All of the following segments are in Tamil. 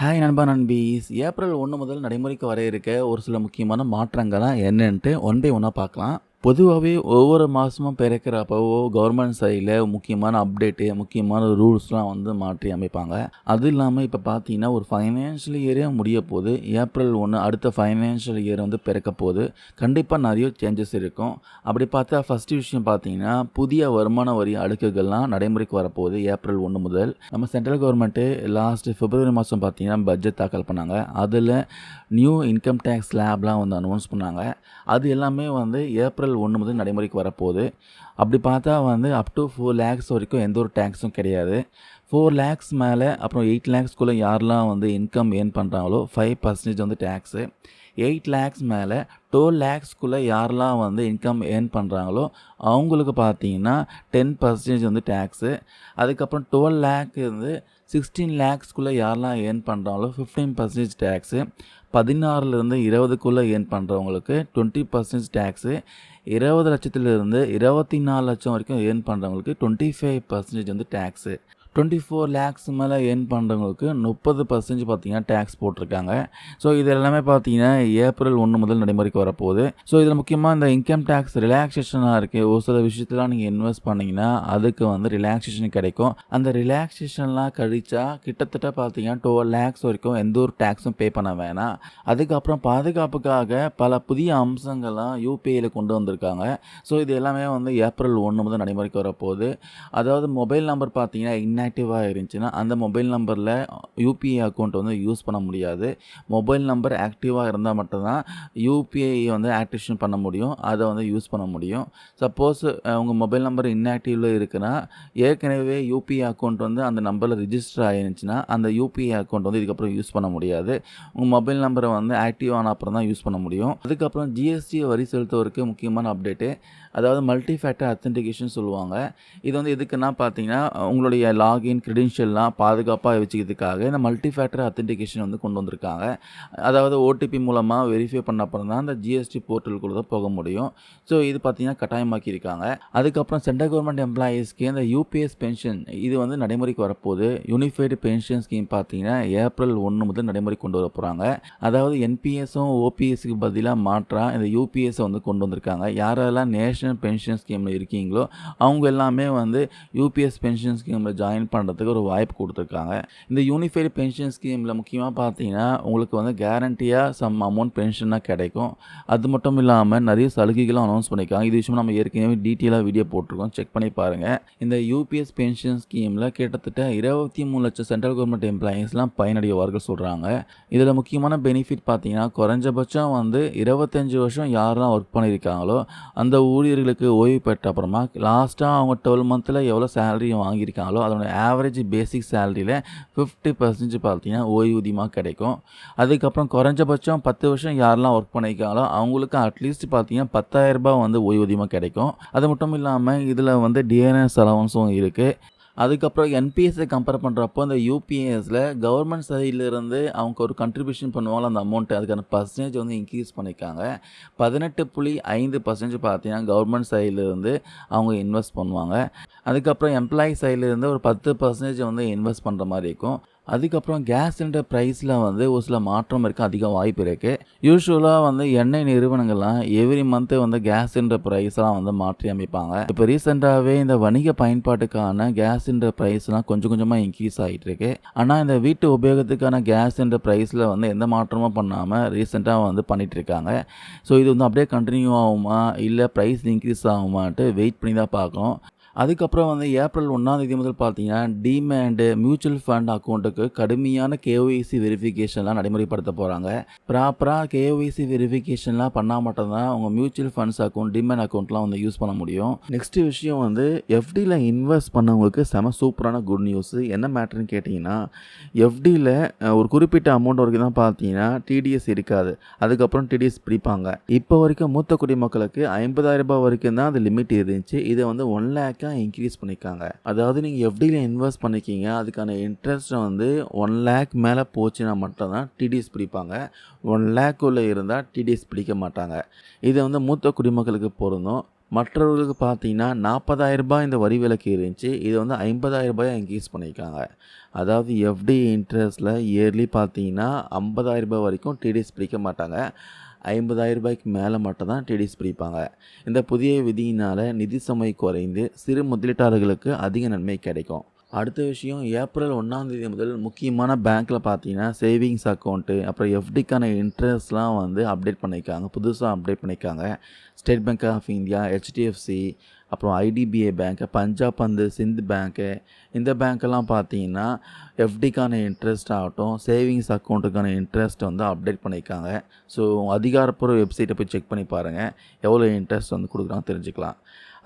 ஹாய் நண்பா நண்பீஸ். ஏப்ரல் ஒன்று முதல் நடைமுறைக்கு வர இருக்க ஒரு சில முக்கியமான மாற்றங்கள்லாம் என்னன்ட்டு ஒன் பை ஒன்னாக பார்க்கலாம். பொதுவாகவே ஒவ்வொரு மாதமும் பிறக்கிறப்பவோ கவர்மெண்ட் சைடில் முக்கியமான அப்டேட்டு முக்கியமான ரூல்ஸ்லாம் வந்து மாற்றி அமைப்பாங்க. அது இல்லாமல் இப்போ பார்த்தீங்கன்னா ஒரு ஃபைனான்ஷியல் இயரே முடிய போது ஏப்ரல் ஒன்று அடுத்த ஃபைனான்ஷியல் இயர் வந்து பிறக்க போது கண்டிப்பாக நிறைய சேஞ்சஸ் இருக்கும். அப்படி பார்த்தா ஃபஸ்ட்டு விஷயம் பார்த்தீங்கன்னா புதிய வருமான வரி அடுக்குகள்லாம் நடைமுறைக்கு வரப்போகுது ஏப்ரல் ஒன்று முதல். நம்ம சென்ட்ரல் கவர்மெண்ட்டு லாஸ்ட் பிப்ரவரி மாதம் பார்த்தீங்கன்னா பட்ஜெட் தாக்கல் பண்ணாங்க. அதில் நியூ இன்கம் டேக்ஸ் ஸ்லாப்லாம் வந்து அனௌன்ஸ் பண்ணாங்க. அது எல்லாமே வந்து ஏப்ரல் ஒன்று முதல் நடைமுறைக்கு வரப்போகுது. அப்படி பார்த்தா வந்து அப் டு ஃபோர் லேக்ஸ் வரைக்கும் எந்த ஒரு டேக்ஸும் கிடையாது. ஃபோர் லேக்ஸ் மேலே அப்புறம் எயிட் லேக்ஸ்க்குள்ளே யாரெல்லாம் வந்து இன்கம் ஏர்ன் பண்ணுறாங்களோ ஃபைவ் பர்சன்டேஜ் வந்து டேக்ஸு எயிட் லேக்ஸ் மேலே டுவெல் லேக்ஸ்க்குள்ளே யாரெல்லாம் வந்து இன்கம் ஏர்ன் பண்ணுறாங்களோ அவங்களுக்கு பார்த்தீங்கன்னா டென் பர்சன்டேஜ் வந்து டேக்ஸு அதுக்கப்புறம் டுவெல் லேக் வந்து சிக்ஸ்டீன் லேக்ஸ்க்குள்ளே யாரெல்லாம் ஏர்ன் பண்ணுறாங்களோ ஃபிஃப்டீன் பர்சன்டேஜ் டேக்ஸு பதினாறுலேருந்து இருபதுக்குள்ளே ஏர்ன் பண்ணுறவங்களுக்கு டுவெண்ட்டி பர்சன்டேஜ் டேக்ஸு இருபது லட்சத்துலேருந்து இருபத்தி நாலு லட்சம் வரைக்கும் ஏர்ன் பண்ணுறவங்களுக்கு டுவெண்ட்டி ஃபைவ் பர்சன்டேஜ் வந்து டேக்ஸு டுவெண்ட்டி ஃபோர் லேக்ஸ் மேலே ஏர்ன் பண்ணுறவங்களுக்கு முப்பது பர்சன்டேஜ் பார்த்தீங்கன்னா டேக்ஸ் போட்டிருக்காங்க. ஸோ இது எல்லாமே பார்த்தீங்கன்னா ஏப்ரல் ஒன்று முதல் நடைமுறைக்கு வரப்போகுது. ஸோ இதில் முக்கியமாக இந்த இன்கம் டேக்ஸ் ரிலாக்ஸேஷனாக இருக்குது ஒரு சில விஷயத்தெலாம் நீங்கள் இன்வெஸ்ட் பண்ணிங்கன்னா அதுக்கு வந்து ரிலாக்ஸேஷன் கிடைக்கும். அந்த ரிலாக்ஸேஷன்லாம் கழிச்சா கிட்டத்தட்ட பார்த்தீங்கன்னா டுவெல் லேக்ஸ் வரைக்கும் எந்த ஒரு டேக்ஸும் பே பண்ண வேணாம். அதுக்கப்புறம் பாதுகாப்புக்காக பல புதிய அம்சங்கள்லாம் யூபிஐயில் கொண்டு வந்திருக்காங்க. ஸோ இது எல்லாமே வந்து ஏப்ரல் ஒன்று முதல் நடைமுறைக்கு வரப்போகுது. அதாவது மொபைல் நம்பர் பார்த்தீங்கன்னா இன்ஆக்டிவாக இருந்துச்சுன்னா அந்த மொபைல் நம்பரில் யூபிஐ அக்கௌண்ட் வந்து யூஸ் பண்ண முடியாது. மொபைல் நம்பர் ஆக்டிவாக இருந்தால் மட்டும்தான் யூபிஐ வந்து ஆக்டிவேஷன் பண்ண முடியும். அதை வந்து யூஸ் பண்ண முடியும். சப்போஸ் உங்கள் மொபைல் நம்பர் இன்ஆக்டிவில் இருக்குன்னா ஏற்கனவே யூபிஐ அக்கௌண்ட் வந்து அந்த நம்பரில் ரிஜிஸ்டர் ஆகிருந்துச்சுன்னா அந்த யூபிஐ அக்கௌண்ட் வந்து இதுக்கப்புறம் யூஸ் பண்ண முடியாது. உங்கள் மொபைல் நம்பரை வந்து ஆக்டிவ் ஆன அப்புறம் தான் யூஸ் பண்ண முடியும். அதுக்கப்புறம் ஜிஎஸ்டி வரி செலுத்துவதற்கு முக்கியமான அப்டேட்டு அதாவது மல்டி ஃபேக்டர் அத்தன்டிகேஷன் சொல்லுவாங்க. இது வந்து எதுக்குன்னா பார்த்தீங்கன்னா உங்களுடைய லாகின் க்ரெடென்ஷியல்லாம் பாதுகாப்பாக வச்சுக்கிறதுக்காக இந்த மல்டி ஃபேக்டர் அத்தன்டிகேஷன் வந்து கொண்டு வந்திருக்காங்க. அதாவது ஓடிபி மூலமாக வெரிஃபை பண்ண அப்புறம் தான் அந்த ஜிஎஸ்டி போர்ட்டலுக்குள்ள தான் போக முடியும். ஸோ இது பார்த்தீங்கன்னா கட்டாயமாக்கியிருக்காங்க. அதுக்கப்புறம் சென்ட்ரல் கவர்மெண்ட் எம்ப்ளாயீஸ்க்கு இந்த யூபிஎஸ் பென்ஷன் இது வந்து நடைமுறைக்கு வரப்போகுது. யூனிஃபைடு பென்ஷன் ஸ்கீம் பார்த்தீங்கன்னா ஏப்ரல் ஒன்று முதல் நடைமுறை கொண்டு வர போகிறாங்க அதாவது என்பிஎஸும் ஓபிஎஸ்க்கு பதிலாக மாற்றா இந்த யூபிஎஸ்ஸை வந்து கொண்டு வந்திருக்காங்க. யாரெல்லாம் நேஷனல் பென்ஷன் ஸ்கீமில் இருக்கீங்களோ அவங்க எல்லாமே வந்து யூபிஎஸ் பென்ஷன் ஸ்கீமில் ஜாயின் பண்ணுறதுக்கு ஒரு வாய்ப்பு கொடுத்துருக்காங்க. இந்த யூனிஃபைடு பென்ஷன் ஸ்கீமில் முக்கியமாக பார்த்தீங்கன்னா உங்களுக்கு வந்து கேரண்டியாக சம் அமௌண்ட் பென்ஷனாக கிடைக்கும். அது மட்டும் இல்லாமல் நிறைய சலுகைகளும் அனௌன்ஸ் பண்ணியிருக்காங்க. இது விஷயம் நம்ம ஏற்கனவே டீட்டெயிலாக வீடியோ போட்டிருக்கோம். செக் பண்ணி பாருங்கள் இந்த யூபிஎஸ் பென்ஷன் ஸ்கீமில் கிட்டத்தட்ட இருபத்தி மூணு லட்சம் சென்ட்ரல் கவர்மெண்ட் எம்ப்ளாயீஸ்லாம் பயனடைவார்கள் சொல்கிறாங்க இதில் முக்கியமான பெனிஃபிட் பார்த்தீங்கன்னா குறைஞ்சபட்சம் வந்து இருபத்தஞ்சி வருஷம் யாரெல்லாம் ஒர்க் பண்ணியிருக்காங்களோ அந்த ஊழியர்களுக்கு ஓய்வு பெற்ற அப்புறமா லாஸ்ட்டாக அவங்க டுவெல் மந்தில் எவ்வளோ சேலரி வாங்கியிருக்காங்களோ அதோட ஆவரேஜ் பேசிக் சேலரியில் ஃபிஃப்டி பர்சன்டேஜ் பார்த்தீங்கன்னா ஓய்வூதியமாக கிடைக்கும். அதுக்கப்புறம் குறைஞ்சபட்சம் பத்து வருஷம் யாரெல்லாம் ஒர்க் பண்ணியிருக்காங்களோ அவங்களுக்கு அட்லீஸ்ட் பார்த்தீங்கன்னா பத்தாயிரரூபா வந்து ஓய்வூதியமாக கிடைக்கும். அது மட்டும் இல்லாமல் இதில் வந்து டிஎன்எஸ் அலவன்ஸும் இருக்குது அதுக்கப்புறம் என்பிஎஸ்ஸை கம்பேர் பண்ணுறப்போ அந்த யூபிஎஸில் கவர்மெண்ட் சைட்லேருந்து அவங்க ஒரு கண்ட்ரிபியூஷன் பண்ணுவாங்க அந்த அமௌண்ட்டு அதுக்கான பர்சன்டேஜ் வந்து இன்க்ரீஸ் பண்ணியிருக்காங்க. பதினெட்டு புள்ளி ஐந்து பர்சன்டேஜ் பார்த்தீங்கன்னா கவர்மெண்ட் சைட்லேருந்து அவங்க இன்வெஸ்ட் பண்ணுவாங்க. அதுக்கப்புறம் எம்ப்ளாயி சைட்லேருந்து ஒரு பத்து பர்சன்டேஜ் வந்து இன்வெஸ்ட் பண்ணுற மாதிரி இருக்கும். அதுக்கப்புறம் கேஸ் சிலிண்டர் ப்ரைஸில் வந்து ஒரு சில மாற்றம் இருக்க அதிக வாய்ப்பு இருக்குது யூஸ்வலாக வந்து எண்ணெய் நிறுவனங்கள்லாம் எவ்ரி மந்த்து வந்து கேஸ் சிலிண்டர் ப்ரைஸ்லாம் வந்து மாற்றி அமைப்பாங்க. இப்போ ரீசெண்டாகவே இந்த வணிக பயன்பாட்டுக்கான கேஸ் சிலிண்டர் ப்ரைஸ்லாம் கொஞ்சம் கொஞ்சமாக இன்க்ரீஸ் ஆகிட்டு இருக்கு. ஆனால் இந்த வீட்டு உபயோகத்துக்கான கேஸ் சிலிண்டர் ப்ரைஸில் வந்து எந்த மாற்றமும் பண்ணாமல் ரீசெண்டாக வந்து பண்ணிகிட்டு இருக்காங்க. ஸோ இது வந்து அப்படியே கண்டினியூ ஆகுமா? இல்லை ப்ரைஸ் இன்க்ரீஸ் ஆகுமான்ட்டு வெயிட் பண்ணி தான் பார்க்கணும். அதுக்கப்புறம் வந்து ஏப்ரல் ஒன்றாந்தேதி முதல் பார்த்தீங்கன்னா டிமேண்டு மியூச்சுவல் ஃபண்ட் அக்கௌண்ட்டுக்கு கடுமையான கேஒய்சி வெரிஃபிகேஷன்லாம் நடைமுறைப்படுத்த போகிறாங்க ப்ராப்பராக கேஒய்சி வெரிஃபிகேஷன்லாம் பண்ணால் மட்டும்தான் அவங்க மியூச்சுவல் ஃபண்ட்ஸ் அக்கௌண்ட் டிமேண்ட் அக்கௌண்ட்லாம் வந்து யூஸ் பண்ண முடியும். நெக்ஸ்ட் விஷயம் வந்து எஃப்டியில் இன்வெஸ்ட் பண்ணவங்களுக்கு செம சூப்பரான குட் நியூஸ் என்ன மேட்ருன்னு கேட்டிங்கன்னா எஃப்டியில் ஒரு குறிப்பிட்ட அமௌண்ட் வரைக்கும் தான் பார்த்தீங்கன்னா டிடிஎஸ் இருக்காது. அதுக்கப்புறம் டிடிஎஸ் பிடிப்பாங்க. இப்போ வரைக்கும் மூத்த குடிமக்களுக்கு ஐம்பதாயிரம் ரூபாய் வரைக்கும் தான் அது லிமிட் இருந்துச்சு. இதை வந்து ஒன் லேக் லேக்காக இன்க்ரீஸ் பண்ணியிருக்காங்க அதாவது நீங்கள் எஃப்டியில் இன்வெஸ்ட் பண்ணிக்கிங்க அதுக்கான இன்ட்ரெஸ்ட்டை வந்து ஒன் லேக் மேலே போச்சுன்னா மட்டும்தான் டிடிஎஸ் பிடிப்பாங்க. ஒன் லேக் இருந்தால் டிடிஎஸ் பிடிக்க மாட்டாங்க. இது வந்து மூத்த குடிமக்களுக்கு பொருந்தும். மற்றவர்களுக்கு பார்த்தீங்கன்னா நாற்பதாயிரரூபா ரூபாய் இந்த வரி விலக்கு இருந்துச்சு. இது வந்து ஐம்பதாயிரம் இன்க்ரீஸ் பண்ணியிருக்காங்க அதாவது எஃப்டி இன்ட்ரெஸ்ட்டில் இயர்லி பார்த்தீங்கன்னா ஐம்பதாயிரம் ரூபாய் வரைக்கும் டிடிஎஸ் பிடிக்க மாட்டாங்க. ஐம்பதாயிரம் ரூபாய்க்கு மேலே மட்டும் தான் டிடிஎஸ் பிடிப்பாங்க இந்த புதிய விதியினால் நிதி சுமை குறைந்து சிறு முதலீட்டாளர்களுக்கு அதிக நன்மை கிடைக்கும். அடுத்த விஷயம் ஏப்ரல் ஒன்றாந்தேதி முதல் முக்கியமான பேங்க்கில் பார்த்தீங்கன்னா சேவிங்ஸ் அக்கௌண்ட்டு அப்புறம் எஃப்டிக்கான இன்ட்ரெஸ்ட்லாம் வந்து அப்டேட் பண்ணியிருக்காங்க. புதுசாக அப்டேட் பண்ணியிருக்காங்க. State bank of India HDFC அப்புறம் ஐடிபிஐ பேங்க்கு பஞ்சாப் வந்து சிந்து பேங்க்கு இந்த பேங்க்கெல்லாம் பார்த்தீங்கன்னா எஃப்டிக்கான இன்ட்ரெஸ்ட் ஆகட்டும் சேவிங்ஸ் அக்கௌண்ட்டுக்கான இன்ட்ரெஸ்ட் வந்து அப்டேட் பண்ணியிருக்காங்க. ஸோ அதிகாரப்பூர்வ வெப்சைட்டை போய் செக் பண்ணி பாருங்கள் எவ்வளோ இன்ட்ரெஸ்ட் வந்து கொடுக்குறாங்க தெரிஞ்சுக்கலாம்.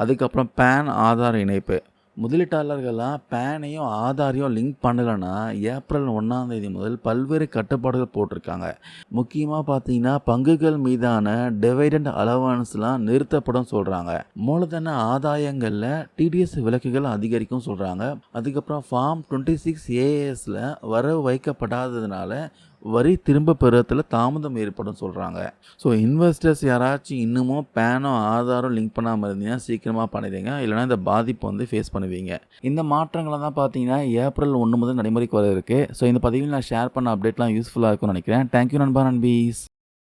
அதுக்கப்புறம் பேன் ஆதார் இணைப்பு. முதலீட்டாளர்கள்லாம் பேனையும் ஆதாரையும் லிங்க் பண்ணலைன்னா ஏப்ரல் ஒன்றாந்தேதி முதல் பல்வேறு கட்டுப்பாடுகள் போட்டிருக்காங்க. முக்கியமாக பார்த்தீங்கன்னா பங்குகள் மீதான டிவைடண்ட் அலவன்ஸ்லாம் நிறுத்தப்படும் சொல்கிறாங்க மூலதன ஆதாயங்களில் டிடிஎஸ் விலக்குகள் அதிகரிக்கும் சொல்கிறாங்க அதுக்கப்புறம் ஃபார்ம் டுவெண்ட்டி சிக்ஸ் ஏஎஸில் வரவு வைக்கப்படாததுனால வரி திரும்ப பெறுறதுல தாமதம் ஏற்படும் சொல்கிறாங்க ஸோ இன்வெஸ்டர்ஸ் யாராச்சும் இன்னமும் பேனும் ஆதாரம் லிங்க் பண்ணாமல் இருந்தீங்கன்னா சீக்கிரமாக பண்ணிடுங்க. இல்லைனா இந்த பாதிப்பு வந்து ஃபேஸ் பண்ணுவீங்க. இந்த மாற்றங்களை தான் பார்த்தீங்கன்னா ஏப்ரல் ஒன்று முதல் நடைமுறைக்கு வர இருக்குது ஸோ இந்த பதிவில் நான் ஷேர் பண்ண அப்டேட்லாம் யூஸ்ஃபுல்லாக இருக்கும்னு நினைக்கிறேன். தேங்க்யூ நண்பா நண்பீஸ்.